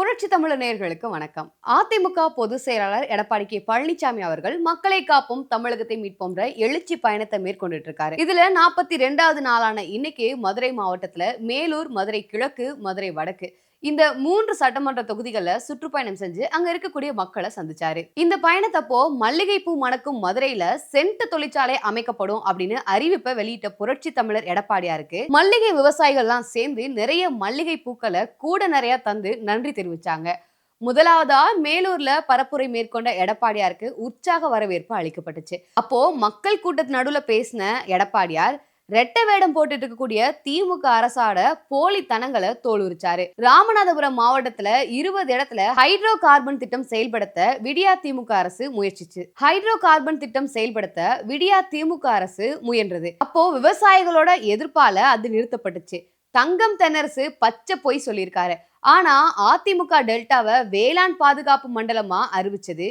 புரட்சி தமிழர் நேயர்களுக்கு வணக்கம். அதிமுக பொதுச் செயலாளர் எடப்பாடி கே பழனிசாமி அவர்கள் மக்களை காப்போம் தமிழகத்தை மீட்போன்ற எழுச்சி பயணத்தை மேற்கொண்டுட்டு இருக்காரு இதுல நாற்பத்தி ரெண்டாவது நாளான இன்னைக்கு மதுரை மாவட்டத்துல மேலூர் மதுரை கிழக்கு மதுரை வடக்கு இந்த மூன்று சட்டமன்ற தொகுதிகளை சுற்றுப்பயணம் செஞ்சு அங்க இருக்கக்கூடிய மக்களை சந்திச்சாரு. இந்த பயணத்தப்போ மல்லிகைப்பூ மணக்கும் மதுரையில சென்ட் தொழிற்சாலை அமைக்கப்படும் அப்படின்னு அறிவிப்பை வெளியிட்ட புரட்சி தமிழர் எடப்பாடியாருக்கு மல்லிகை விவசாயிகள்லாம் சேர்ந்து நிறைய மல்லிகை பூக்களை கூட நிறைய தந்து நன்றி தெரிவிச்சாங்க. முதலாவதா மேலூர்ல பரப்புரை மேற்கொண்ட எடப்பாடியாருக்கு உற்சாக வரவேற்பு அளிக்கப்பட்டுச்சு. அப்போ மக்கள் கூட்டத்து நடுவுல பேசின எடப்பாடியார் ரெட்டை வேடம் போட்டுட்டு இருக்கக்கூடிய திமுக அரசாட போலித்தனங்களை தோலுரிச்சாரு. ராமநாதபுரம் மாவட்டத்துல இருபது இடத்துல ஹைட்ரோ கார்பன் திட்டம் செயல்படுத்த விடியா திமுக அரசு முயற்சிச்சு. ஹைட்ரோ கார்பன் திட்டம் செயல்படுத்த விடியா திமுக அரசு முயன்றது. அப்போ விவசாயிகளோட எதிர்ப்பால அது நிறுத்தப்பட்டுச்சு. தங்கம் தென்னரசு பச்சை பொய் சொல்லியிருக்காரு. ஆனா அதிமுக டெல்டாவை வேளாண் பாதுகாப்பு மண்டலமா அறிவிச்சது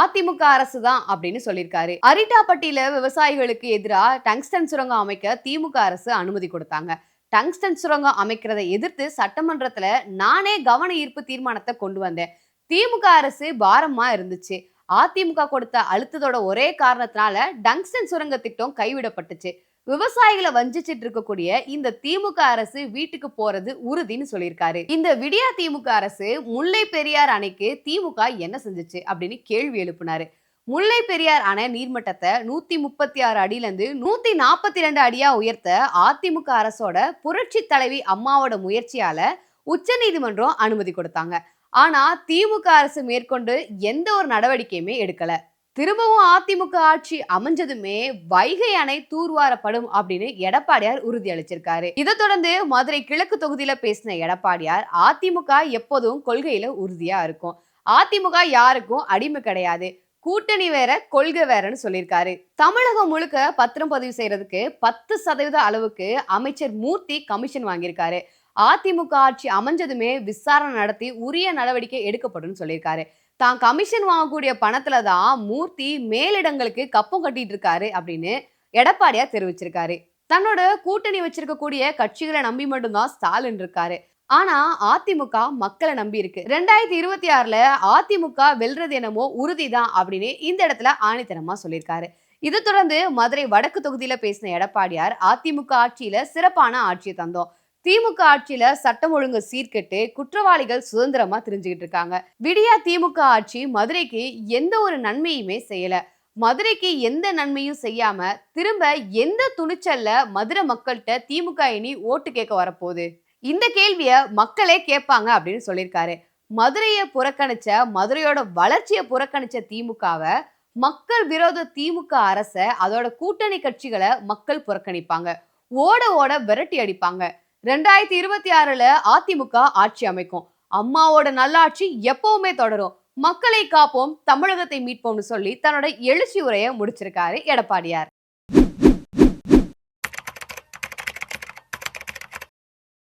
அதிமுக அரசு தான் அப்படின்னு சொல்லியிருக்காரு. அரிட்டாப்பட்டியில விவசாயிகளுக்கு எதிராக டங்ஸ்டன் சுரங்கம் அமைக்க திமுக அரசு அனுமதி கொடுத்தாங்க. டங்ஸ்டன் சுரங்கம் அமைக்கிறதை எதிர்த்து சட்டமன்றத்துல நானே கவன ஈர்ப்பு தீர்மானத்தை கொண்டு வந்தேன். திமுக அரசு பாரமா இருந்துச்சு. அதிமுக கொடுத்த அழுத்தத்தோட ஒரே காரணத்தினால டங்ஸ்டன் சுரங்க திட்டம் கைவிடப்பட்டுச்சு. விவசாயிகளை வஞ்சிச்சிட்டு இருக்கக்கூடிய இந்த திமுக அரசு வீட்டுக்கு போறது உறுதின்னு சொல்லியிருக்காரு. இந்த விடியா திமுக அரசு முல்லை பெரியார் அணைக்கு திமுக என்ன செஞ்சுச்சு அப்படின்னு கேள்வி எழுப்பினாரு. முல்லை பெரியார் அணை நீர்மட்டத்தை நூத்தி முப்பத்தி ஆறு அடியில இருந்து நூத்தி நாற்பத்தி ரெண்டு அடியா உயர்த்த அதிமுக அரசோட புரட்சி தலைவி அம்மாவோட முயற்சியால உச்ச நீதிமன்றம் அனுமதி கொடுத்தாங்க. ஆனா திமுக அரசு மேற்கொண்டு எந்த ஒரு நடவடிக்கையுமே எடுக்கல. திரும்பவும் அதிமுக ஆட்சி அமைஞ்சதுமே வைகை அணை தூர்வாரப்படும் அப்படின்னு எடப்பாடியார் உறுதி அளிச்சிருக்காரு. இதை தொடர்ந்து மதுரை கிழக்கு தொகுதியில பேசின எடப்பாடியார் அதிமுக எப்போதும் கொள்கையில உறுதியா இருக்கும். அதிமுக யாருக்கும் அடிமை கிடையாது. கூட்டணி வேற கொள்கை வேறன்னு சொல்லியிருக்காரு. தமிழகம் முழுக்க பத்திரம் பதிவு செய்யறதுக்கு பத்து சதவீத அளவுக்கு அமைச்சர் மூர்த்தி கமிஷன் வாங்கியிருக்காரு. அதிமுக ஆட்சி அமைஞ்சதுமே விசாரணை நடத்தி உரிய நடவடிக்கை எடுக்கப்படும் சொல்லியிருக்காரு. தான் கமிஷன் வாங்கக்கூடிய பணத்துல தான் மூர்த்தி மேலிடங்களுக்கு கப்பம் கட்டிட்டு இருக்காரு அப்படின்னு எடப்பாடியார் தெரிவிச்சிருக்காரு. தன்னோட கூட்டணி வச்சிருக்கக்கூடிய கட்சிகளை நம்பி மட்டும்தான் ஸ்டாலின் இருக்காரு. ஆனா அதிமுக மக்களை நம்பி இருக்கு. ரெண்டாயிரத்தி இருபத்தி ஆறுல அதிமுக வெல்றது என்னமோ உறுதிதான் அப்படின்னு இந்த இடத்துல ஆணித்தனமா சொல்லியிருக்காரு. இதை தொடர்ந்து மதுரை வடக்கு தொகுதியில பேசின எடப்பாடியார் அதிமுக ஆட்சியில சிறப்பான ஆட்சியை தந்தோம். திமுக ஆட்சியில சட்டம் ஒழுங்கு சீர்கெட்டு குற்றவாளிகள் சுதந்திரமா தெரிஞ்சுக்கிட்டு இருக்காங்க. விடியா திமுக ஆட்சி மதுரைக்கு எந்த ஒரு நன்மையுமே செய்யல. மதுரைக்கு எந்த நன்மையும் செய்யாம திரும்ப எந்த துணிச்சல்ல மதுரை மக்கள்கிட்ட திமுக இனி ஓட்டு கேட்க வரப்போகுது? இந்த கேள்விய மக்களே கேட்பாங்க அப்படின்னு சொல்லியிருக்காரு. மதுரையை புறக்கணிச்ச மதுரையோட வளர்ச்சியை புறக்கணிச்ச திமுகவை மக்கள் விரோத திமுக அரச அதோட கூட்டணி கட்சிகளை மக்கள் புறக்கணிப்பாங்க. ஓட ஓட விரட்டி அடிப்பாங்க. ரெண்டாயிரத்தி இருபத்தி ஆறுல அதிமுக ஆட்சி அமைக்கும். அம்மாவோட நல்லாட்சி எப்பவுமே தொடரும். மக்களை காப்போம் தமிழகத்தை மீட்போம்னு சொல்லி தன்னோட எழுச்சி உரையை முடிச்சிருக்காரு எடப்பாடியார்.